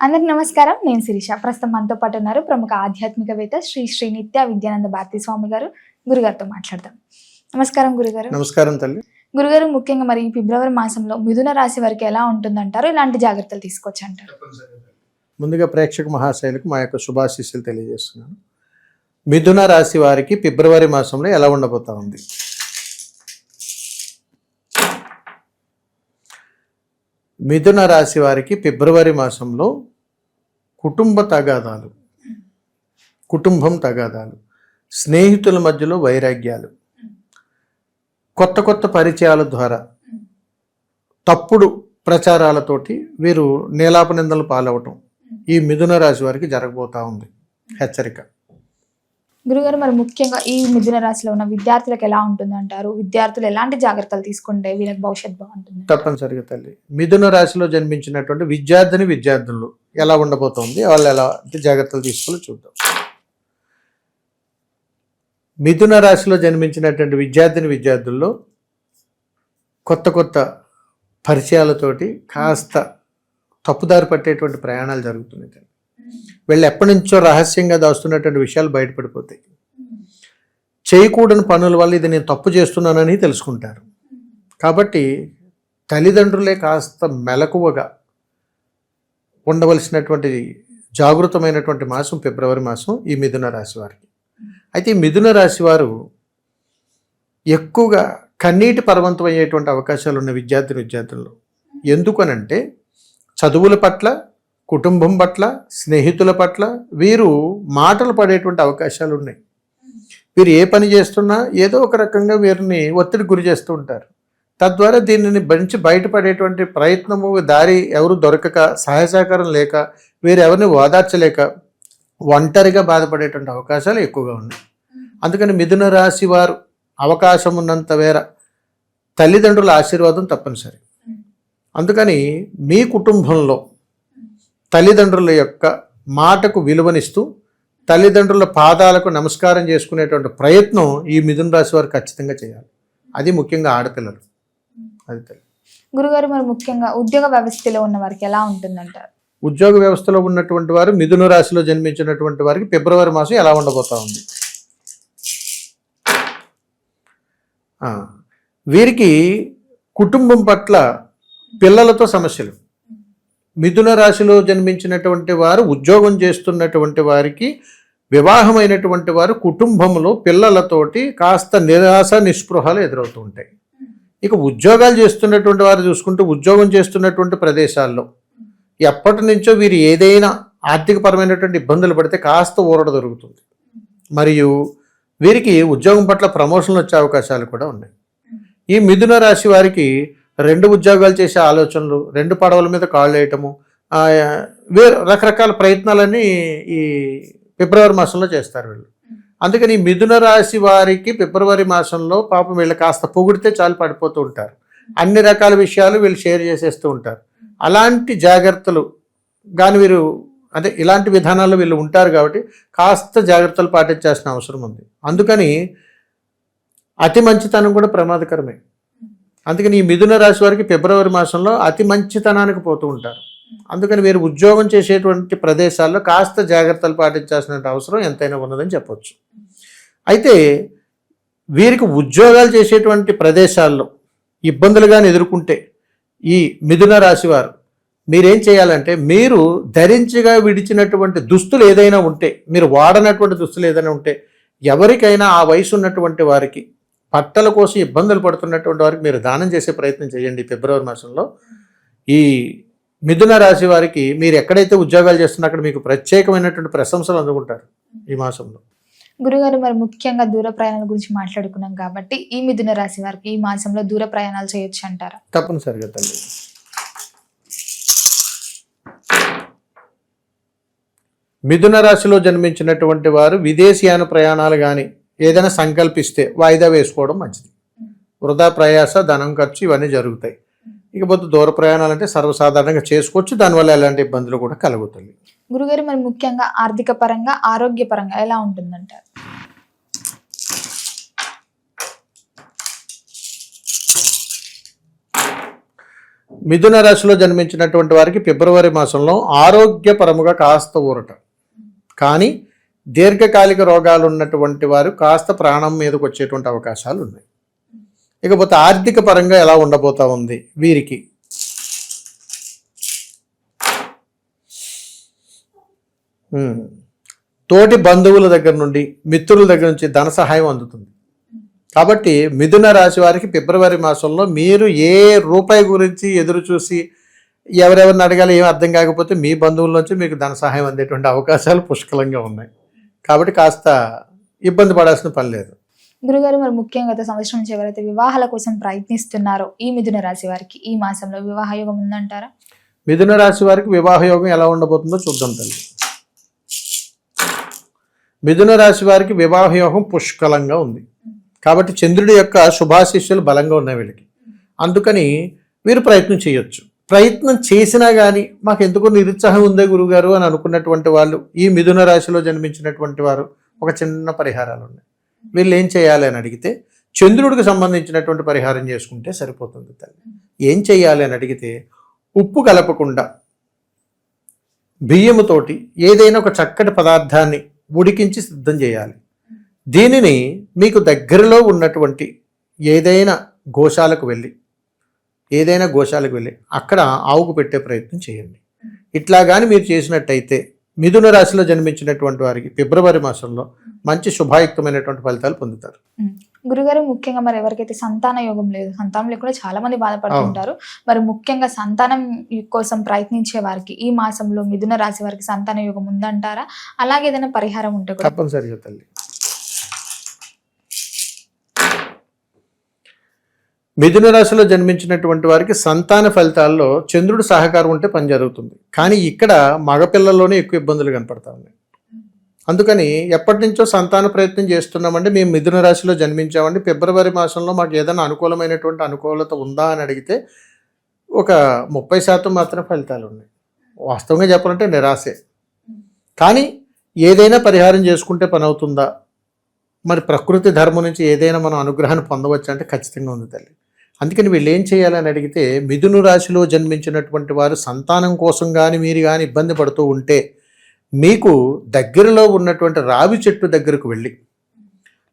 అందరికి నమస్కారం. నేను శిరీష. ప్రస్తుతం మనతో పాటు ఉన్నారు ప్రముఖ ఆధ్యాత్మికవేత్త శ్రీ శ్రీ నిత్య విద్యానంద భారతీ స్వామి గారు. గురుగారితో మాట్లాడదాం. నమస్కారం గురుగారు. నమస్కారం తల్లి. గురుగారు ముఖ్యంగా మరి ఫిబ్రవరి మాసంలో మిథున రాశి వారికి ఎలా ఉంటుందంటారు? ఇలాంటి జాగ్రత్తలు తీసుకోవచ్చు అంటారు ముందుగా ప్రేక్షక మహాశైలకు మా యొక్క శుభాశీస్సులు తెలియజేస్తున్నాను. మిథున రాశి వారికి ఫిబ్రవరి మాసంలో ఎలా ఉండబోతా ఉంది? మిథున రాశి వారికి ఫిబ్రవరి మాసంలో కుటుంబ తగాదాలు కుటుంబం తగాదాలు స్నేహితుల మధ్యలో వైరాగ్యాలు. కొత్త కొత్త పరిచయాల ద్వారా తప్పుడు ప్రచారాలతోటి వీరు నీలాప నిందలు పాలవటం ఈ మిథున రాశి వారికి జరగబోతా ఉంది. హెచ్చరిక. గురుగారు మరి ముఖ్యంగా ఈ మిథున రాశిలో ఉన్న విద్యార్థులకు ఎలా ఉంటుంది అంటారు? విద్యార్థులు ఎలాంటి జాగ్రత్తలు తీసుకుంటే వీళ్ళకి భవిష్యత్ బాగుంటుంది? తప్పనిసరిగా తల్లి. మిథున రాశిలో జన్మించినటువంటి విద్యార్థిని విద్యార్థులు ఎలా ఉండబోతోంది? వాళ్ళు ఎలా జాగ్రత్తలు తీసుకోవాలో చూద్దాం. మిథున రాశిలో జన్మించినటువంటి విద్యార్థిని విద్యార్థుల్లో కొత్త కొత్త పరిచయాలతోటి కాస్త తప్పుదారి పట్టేటువంటి ప్రయాణాలు జరుగుతున్నాయి వీళ్ళు ఎప్పటి నుంచో రహస్యంగా దాస్తున్నటువంటి విషయాలు బయటపడిపోతాయి. చేయకూడని పనుల వల్ల ఇది నేను తప్పు చేస్తున్నానని తెలుసుకుంటారు. కాబట్టి తల్లిదండ్రులే కాస్త మెలకువగా ఉండవలసినటువంటి జాగృతమైనటువంటి మాసం ఫిబ్రవరి మాసం ఈ మిథున రాశి వారికి. అయితే ఈ మిథున రాశి వారు ఎక్కువగా కన్నీటి పర్వంతం అయ్యేటువంటి అవకాశాలు ఉన్న విద్యార్థి విద్యార్థుల్లో. ఎందుకనంటే చదువుల పట్ల కుటుంబం పట్ల స్నేహితుల పట్ల వీరు మాటలు పడేటువంటి అవకాశాలు ఉన్నాయి వీరు ఏ పని చేస్తున్నా ఏదో ఒక రకంగా వీరిని ఒత్తిడి గురి చేస్తూ ఉంటారు. తద్వారా దీనిని బంచి బయటపడేటువంటి ప్రయత్నము దారి ఎవరు దొరకక సహాయ సహకారం లేక వీరు ఎవరిని ఓదార్చలేక ఒంటరిగా బాధపడేటువంటి అవకాశాలు ఎక్కువగా ఉన్నాయి. అందుకని మిథున రాశి వారు అవకాశం ఉన్నంత వేర తల్లిదండ్రుల ఆశీర్వాదం తప్పనిసరి. అందుకని మీ కుటుంబంలో తల్లిదండ్రుల యొక్క మాటకు విలువనిస్తూ తల్లిదండ్రుల పాదాలకు నమస్కారం చేసుకునేటువంటి ప్రయత్నం ఈ మిథున రాశి వారు ఖచ్చితంగా చేయాలి. అది ముఖ్యంగా ఆడపిల్లలు. అది తల్లి. గురుగారు మరి ముఖ్యంగా ఉద్యోగ వ్యవస్థలో ఉన్న వారికి ఎలా ఉంటుందంటారు? ఉద్యోగ వ్యవస్థలో ఉన్నటువంటి వారు మిథున రాశిలో జన్మించినటువంటి వారికి ఫిబ్రవరి మాసం ఎలా ఉండబోతా ఉంది? వీరికి కుటుంబం పట్ల పిల్లలతో సమస్యలు. మిథున రాశిలో జన్మించినటువంటి వారు ఉద్యోగం చేస్తున్నటువంటి వారికి వివాహమైనటువంటి వారు కుటుంబంలో పిల్లలతోటి కాస్త నిరాశ నిస్పృహలు ఎదురవుతూ ఉంటాయి. ఇక ఉద్యోగాలు చేస్తున్నటువంటి వారు చూసుకుంటే ఉద్యోగం చేస్తున్నటువంటి ప్రదేశాల్లో ఎప్పటి నుంచో వీరు ఏదైనా ఆర్థికపరమైనటువంటి ఇబ్బందులు పడితే కాస్త ఊరట దొరుకుతుంది. మరియు వీరికి ఉద్యోగం పట్ల ప్రమోషన్లు వచ్చే అవకాశాలు కూడా ఉన్నాయి. ఈ మిథున రాశి వారికి రెండు ఉద్యోగాలు చేసే ఆలోచనలు రెండు పడవల మీద కాళ్ళు వేయటము వేరే వేరు రకరకాల ప్రయత్నాలన్నీ ఈ ఫిబ్రవరి మాసంలో చేస్తారు వీళ్ళు. అందుకని మిథున రాశి వారికి ఫిబ్రవరి మాసంలో పాపం వీళ్ళు కాస్త పొగిడితే చాలు పడిపోతూ ఉంటారు. అన్ని రకాల విషయాలు వీళ్ళు షేర్ చేసేస్తూ ఉంటారు. అలాంటి జాగ్రత్తలు కానీ వీరు అదే ఇలాంటి విధానాల్లో వీళ్ళు ఉంటారు కాబట్టి కాస్త జాగ్రత్తలు పాటించాల్సిన అవసరం ఉంది. అందుకని అతి మంచితనం కూడా ప్రమాదకరమే. అందుకని ఈ మిథున రాశి వారికి ఫిబ్రవరి మాసంలో అతి మంచితనానికి పోతూ ఉంటారు. అందుకని మీరు ఉద్యోగం చేసేటువంటి ప్రదేశాల్లో కాస్త జాగ్రత్తలు పాటించాల్సిన అవసరం ఎంతైనా ఉన్నదని చెప్పొచ్చు. అయితే వీరికి ఉద్యోగాలు చేసేటువంటి ప్రదేశాల్లో ఇబ్బందులుగా ఎదుర్కొంటే ఈ మిథున రాశి వారు మీరేం చేయాలంటే మీరు ధరించగా విడిచినటువంటి దుస్తులు ఏదైనా ఉంటే మీరు వాడనటువంటి దుస్తులు ఏదైనా ఉంటే ఎవరికైనా ఆ వయసు ఉన్నటువంటి వారికి బట్టల కోసం ఇబ్బందులు పడుతున్నటువంటి వారికి మీరు దానం చేసే ప్రయత్నం చేయండి ఫిబ్రవరి మాసంలో. ఈ మిథున రాశి వారికి మీరు ఎక్కడైతే ఉద్యోగాలు చేస్తున్నా అక్కడ మీకు ప్రత్యేకమైనటువంటి ప్రశంసలు అందుకుంటారు ఈ మాసంలో. గురుగారు మరి ముఖ్యంగా దూర ప్రయాణాల గురించి మాట్లాడుకున్నాం కాబట్టి ఈ మిథున రాశి వారికి ఈ మాసంలో దూర ప్రయాణాలు చేయొచ్చు అంటారా? తప్పనిసరిగా తల్లి. మిథున రాశిలో జన్మించినటువంటి వారు విదేశీయాన ప్రయాణాలు కానీ ఏదైనా సంకల్పిస్తే వాయిదా వేసుకోవడం మంచిది. వృధా ప్రయాస ధనం ఖర్చు ఇవన్నీ జరుగుతాయి. ఇకపోతే దూర ప్రయాణాలు అంటే సర్వసాధారణంగా చేసుకోవచ్చు. దానివల్ల ఎలాంటి ఇబ్బందులు కూడా కలుగుతాయి గురుగారు మరి ముఖ్యంగా ఆర్థిక పరంగా ఆరోగ్య పరంగా ఎలా ఉంటుందంటారు మిథున రాశిలో జన్మించినటువంటి వారికి ఫిబ్రవరి మాసంలో ఆరోగ్యపరముగా కాస్త ఊరట. కానీ దీర్ఘకాలిక రోగాలు ఉన్నటువంటి వారు కాస్త ప్రాణం మీదకి వచ్చేటువంటి అవకాశాలు ఉన్నాయి ఇకపోతే ఆర్థిక పరంగా ఎలా ఉండబోతా ఉంది వీరికి? తోటి బంధువుల దగ్గర నుండి మిత్రుల దగ్గర నుంచి ధన సహాయం అందుతుంది. కాబట్టి మిథున రాశి వారికి ఫిబ్రవరి మాసంలో మీరు ఏ రూపాయి గురించి ఎదురు చూసి ఎవరెవరిని అడగాలి ఏం అర్థం కాకపోతే మీ బంధువుల నుంచి మీకు ధన సహాయం అందేటువంటి అవకాశాలు పుష్కలంగా ఉన్నాయి. కాబట్టి కాస్త ఇబ్బంది పడాల్సిన పని లేదు. గురుగారు మరి ముఖ్యంగా గత సంవత్సరం నుంచి ఎవరైతే వివాహాల కోసం ప్రయత్నిస్తున్నారో ఈ మిథున రాశి వారికి ఈ మాసంలో వివాహ యోగం ఉందంటారా? మిథున రాశి వారికి వివాహ యోగం ఎలా ఉండబోతుందో చూద్దాం తల్లి. మిథున రాశి వారికి వివాహ యోగం పుష్కలంగా ఉంది. కాబట్టి చంద్రుడి యొక్క శుభాశిష్యులు బలంగా ఉన్నాయి వీళ్ళకి. అందుకని వీరు ప్రయత్నం చేయొచ్చు. ప్రయత్నం చేసినా కానీ మాకు ఎందుకు నిరుత్సాహం ఉందే గురుగారు అని అనుకున్నటువంటి వాళ్ళు ఈ మిథున రాశిలో జన్మించినటువంటి వారు ఒక చిన్న పరిహారాలు ఉన్నాయి. వీళ్ళు ఏం చేయాలి అని అడిగితే చంద్రుడికి సంబంధించినటువంటి పరిహారం చేసుకుంటే సరిపోతుంది తల్లి. ఏం చేయాలి అని అడిగితే ఉప్పు కలపకుండా బియ్యముతోటి ఏదైనా ఒక చక్కటి పదార్థాన్ని ఉడికించి సిద్ధం చేయాలి. దీనిని మీకు దగ్గరలో ఉన్నటువంటి ఏదైనా గోశాలకు వెళ్ళి ఏదైనా గోశాలకు వెళ్ళి అక్కడ ఆవుకు పెట్టే ప్రయత్నం చేయండి. ఇట్లా కానీ మీరు చేసినట్టయితే మిథున రాశిలో జన్మించినటువంటి వారికి ఫిబ్రవరి మాసంలో మంచి శుభాయుక్తమైనటువంటి ఫలితాలు పొందుతారు. గురుగారు ముఖ్యంగా మరి ఎవరికైతే సంతాన యోగం లేదు సంతానం లేకుండా చాలా మంది బాధపడుతుంటారు. మరి ముఖ్యంగా సంతానం కోసం ప్రయత్నించే వారికి ఈ మాసంలో మిథున రాశి వారికి సంతాన యోగం ఉందంటారా? అలాగే ఏదైనా పరిహారం ఉంటే తప్పనిసరిగా తల్లి. మిథున రాశిలో జన్మించినటువంటి వారికి సంతాన ఫలితాల్లో చంద్రుడు సహకారం ఉంటే పని జరుగుతుంది. కానీ ఇక్కడ మగపిల్లల్లోనే ఎక్కువ ఇబ్బందులు కనపడతా ఉన్నాయి. అందుకని ఎప్పటి నుంచో సంతాన ప్రయత్నం చేస్తున్నామంటే మేము మిథున రాశిలో జన్మించామండి ఫిబ్రవరి మాసంలో మాకు ఏదైనా అనుకూలమైనటువంటి అనుకూలత ఉందా అని అడిగితే ఒక ముప్పై శాతం మాత్రం ఫలితాలు ఉన్నాయి. వాస్తవంగా చెప్పాలంటే నిరాశే. కానీ ఏదైనా పరిహారం చేసుకుంటే పని అవుతుందా? మరి ప్రకృతి ధర్మం నుంచి ఏదైనా మనం అనుగ్రహాన్ని పొందవచ్చు అంటే ఖచ్చితంగా ఉంది తల్లి. అందుకని వీళ్ళు ఏం చేయాలని అడిగితే మిథును రాశిలో జన్మించినటువంటి వారు సంతానం కోసం కానీ మీరు కానీ ఇబ్బంది పడుతూ ఉంటే మీకు దగ్గరలో ఉన్నటువంటి రావి చెట్టు దగ్గరకు వెళ్ళి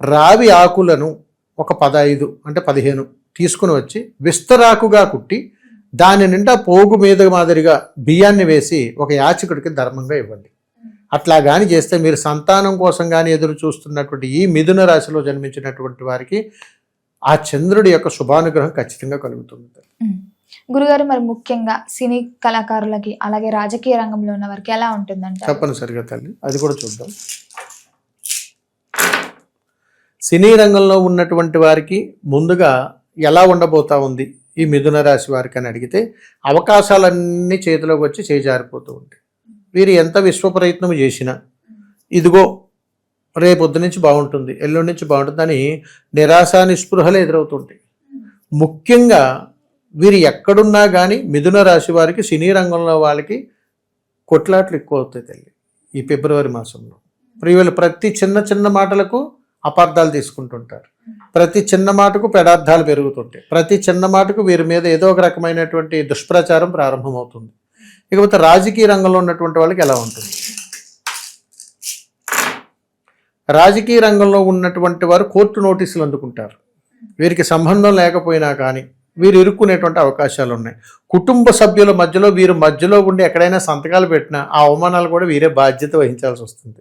రావి ఆకులను ఒక పదహైదు అంటే పదిహేను తీసుకుని వచ్చి విస్తరాకుగా కుట్టి దాని నిండా పోగు మీద మాదిరిగా బియ్యాన్ని వేసి ఒక యాచకుడికి ధర్మంగా ఇవ్వండి. అట్లా కానీ చేస్తే మీరు సంతానం కోసం కానీ ఎదురు చూస్తున్నటువంటి ఈ మిథున రాశిలో జన్మించినటువంటి వారికి ఆ చంద్రుడి యొక్క శుభానుగ్రహం ఖచ్చితంగా కలుగుతుంది. గురుగారు మరి ముఖ్యంగా సినీ కళాకారులకి అలాగే రాజకీయ రంగంలో ఉన్న వారికి ఎలా ఉంటుందంటారు? తప్పనిసరిగా తల్లి అది కూడా చూద్దాం. సినీ రంగంలో ఉన్నటువంటి వారికి ముందుగా ఎలా ఉండబోతా ఉంది ఈ మిథున రాశి వారికి అని అడిగితే అవకాశాలన్నీ చేతిలోకి వచ్చి చేజారిపోతూ ఉంటాయి. వీరు ఎంత విశ్వ ప్రయత్నం చేసినా ఇదిగో రేపొద్దు నుంచి బాగుంటుంది ఎల్లుండి నుంచి బాగుంటుంది అని నిరాశ నిస్పృహలు ఎదురవుతుంటాయి. ముఖ్యంగా వీరు ఎక్కడున్నా కానీ మిథున రాశి వారికి సినీ రంగంలో వాళ్ళకి కొట్లాట్లు ఎక్కువ అవుతాయి తల్లి ఈ ఫిబ్రవరి మాసంలో. ఇప్పుడు వీళ్ళు ప్రతి చిన్న చిన్న మాటలకు అపార్థాలు తీసుకుంటుంటారు. ప్రతి చిన్న మాటకు పెడార్థాలు పెరుగుతుంటాయి. ప్రతి చిన్న మాటకు వీరి మీద ఏదో ఒక రకమైనటువంటి దుష్ప్రచారం ప్రారంభమవుతుంది. ఇకపోతే రాజకీయ రంగంలో ఉన్నటువంటి వాళ్ళకి ఎలా ఉంటుంది? రాజకీయ రంగంలో ఉన్నటువంటి వారు కోర్టు నోటీసులు అందుకుంటారు. వీరికి సంబంధం లేకపోయినా కానీ వీరు ఇరుక్కునేటువంటి అవకాశాలు ఉన్నాయి. కుటుంబ సభ్యుల మధ్యలో వీరు మధ్యలో ఉండి ఎక్కడైనా సంతకాలు పెట్టినా ఆ అవమానాలు కూడా వీరే బాధ్యత వహించాల్సి వస్తుంది.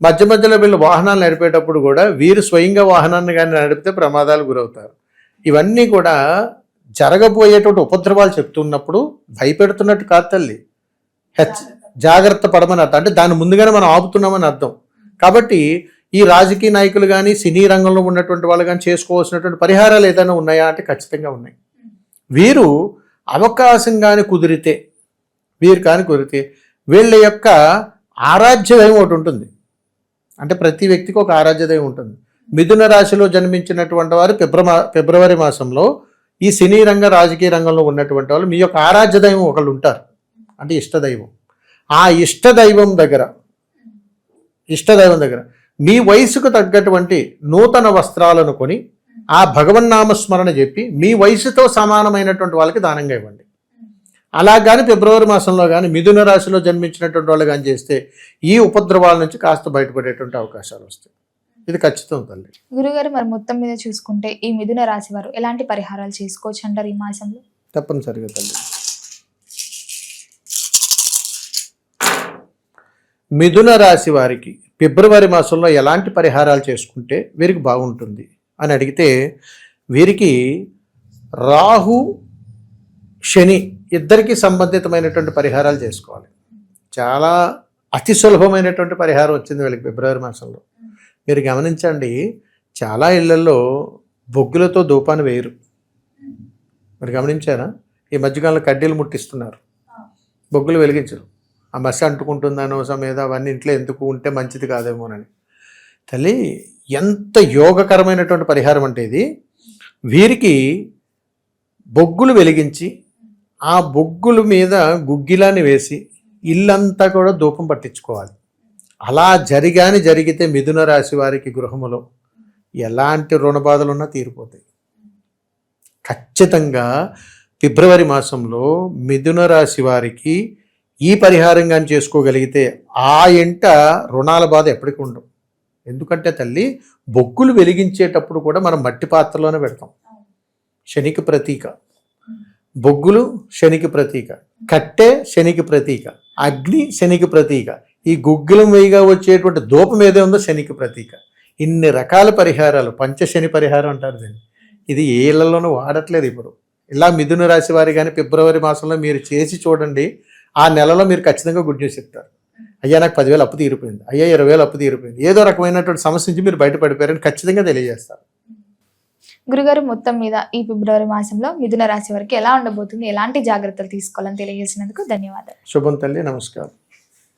మధ్య మధ్యలో వీళ్ళు వాహనాలు నడిపేటప్పుడు కూడా వీరు స్వయంగా వాహనాన్ని కానీ నడిపితే ప్రమాదాలు గురవుతారు. ఇవన్నీ కూడా జరగబోయేటువంటి ఉపద్రవాలు చెప్తున్నప్పుడు భయపెడుతున్నట్టు కాదు తల్లి. హెచ్ జాగ్రత్త పడమని అర్థం. అంటే దాన్ని ముందుగానే మనం ఆపుతున్నామని అర్థం. కాబట్టి ఈ రాజకీయ నాయకులు కానీ సినీ రంగంలో ఉన్నటువంటి వాళ్ళు కానీ చేసుకోవాల్సినటువంటి పరిహారాలు ఏదైనా ఉన్నాయా అంటే ఖచ్చితంగా ఉన్నాయి. వీరు అవకాశం కానీ కుదిరితే వీరు కానీ కుదిరితే వీళ్ళ యొక్క ఆరాధ్యదయం ఒకటి ఉంటుంది. అంటే ప్రతి వ్యక్తికి ఒక ఆరాధ్యదయం ఉంటుంది. మిథున రాశిలో జన్మించినటువంటి వారు ఫిబ్రమా ఫిబ్రవరి మాసంలో ఈ సినీ రంగ రాజకీయ రంగంలో ఉన్నటువంటి వాళ్ళు మీ యొక్క ఆరాధ్యదైవం ఒకళ్ళు ఉంటారు. అంటే ఇష్టదైవం. ఆ ఇష్టదైవం దగ్గర ఇష్టదైవం దగ్గర మీ వయసుకు తగ్గటువంటి నూతన వస్త్రాలను కొని ఆ భగవన్నామ స్మరణ చెప్పి మీ వయసుతో సమానమైనటువంటి వాళ్ళకి దానంగా ఇవ్వండి. అలా కానీ ఫిబ్రవరి మాసంలో కానీ మిథున రాశిలో జన్మించినటువంటి వాళ్ళు కానీ చేస్తే ఈ ఉపద్రవాల నుంచి కాస్త బయటపడేటువంటి అవకాశాలు వస్తాయి. ఇది ఖచ్చితం తల్లి. గురుగారు మరి మొత్తం మీద చూసుకుంటే ఈ మిథున రాశి వారు ఎలాంటి పరిహారాలు చేసుకోవచ్చు అంటారు ఈ మాసంలో? తప్పనిసరిగా తల్లి. మిథున రాశి వారికి ఫిబ్రవరి మాసంలో ఎలాంటి పరిహారాలు చేసుకుంటే వీరికి బాగుంటుంది అని అడిగితే వీరికి రాహు శని ఇద్దరికి సంబంధితమైనటువంటి పరిహారాలు చేసుకోవాలి. చాలా అతి సులభమైనటువంటి పరిహారం వచ్చింది వీళ్ళకి ఫిబ్రవరి మాసంలో. మీరు గమనించండి చాలా ఇళ్ళలో బొగ్గులతో ధూపాన్ని వేయరు. మీరు గమనించారా? ఈ మధ్యకాలంలో కడ్డీలు ముట్టిస్తున్నారు. బొగ్గులు వెలిగించరు. ఆ మసి అంటుకుంటుంది అనవసరం మీద అవన్నీ ఇంట్లో ఎందుకు ఉంటే మంచిది కాదేమోనని. తల్లి ఎంత యోగకరమైనటువంటి పరిహారం అంటే ఇది వీరికి బొగ్గులు వెలిగించి ఆ బొగ్గుల మీద గుగ్గిలాన్ని వేసి ఇల్లంతా కూడా ధూపం పట్టించుకోవాలి. అలా జరిగాని జరిగితే మిథున రాశి వారికి గృహములో ఎలాంటి రుణ బాధలున్నా తీరిపోతాయి. ఖచ్చితంగా ఫిబ్రవరి మాసంలో మిథున రాశి వారికి ఈ పరిహారం కానీ చేసుకోగలిగితే ఆ ఇంట రుణాల బాధ ఎప్పటికీ ఉండవు ఎందుకంటే తల్లి బొగ్గులు వెలిగించేటప్పుడు కూడా మనం మట్టి పాత్రలోనే పెడతాం. శనికి ప్రతీక. బొగ్గులు శనికి ప్రతీక. కట్టె శనికి ప్రతీక. అగ్ని శనికి ప్రతీక. ఈ గుగ్గిలం వేయిగా వచ్చేటువంటి దూపం ఏదే ఉందో శనికి ప్రతీక. ఇన్ని రకాల పరిహారాలు పంచశని పరిహారం అంటారు దీన్ని. ఇది ఏ ఇళ్ళలోనూ వాడట్లేదు ఇప్పుడు. ఇలా మిథున రాశి వారి కానీ ఫిబ్రవరి మాసంలో మీరు చేసి చూడండి ఆ నెలలో మీరు ఖచ్చితంగా గుడ్ న్యూస్ చెప్తారు. అయ్యా నాకు పదివేలు అప్పు తీరిపోయింది. అయ్యా ఇరవై వేలు అప్పు తీరిపోయింది. ఏదో రకమైనటువంటి సమస్య నుంచి మీరు బయటపడిపోయారని ఖచ్చితంగా తెలియజేస్తారు. గురుగారు మొత్తం మీద ఈ ఫిబ్రవరి మాసంలో మిథున రాశి వారికి ఎలా ఉండబోతుంది? ఎలాంటి జాగ్రత్తలు తీసుకోవాలని తెలియజేసినందుకు ధన్యవాదాలు. శుభం తల్లి నమస్కారం.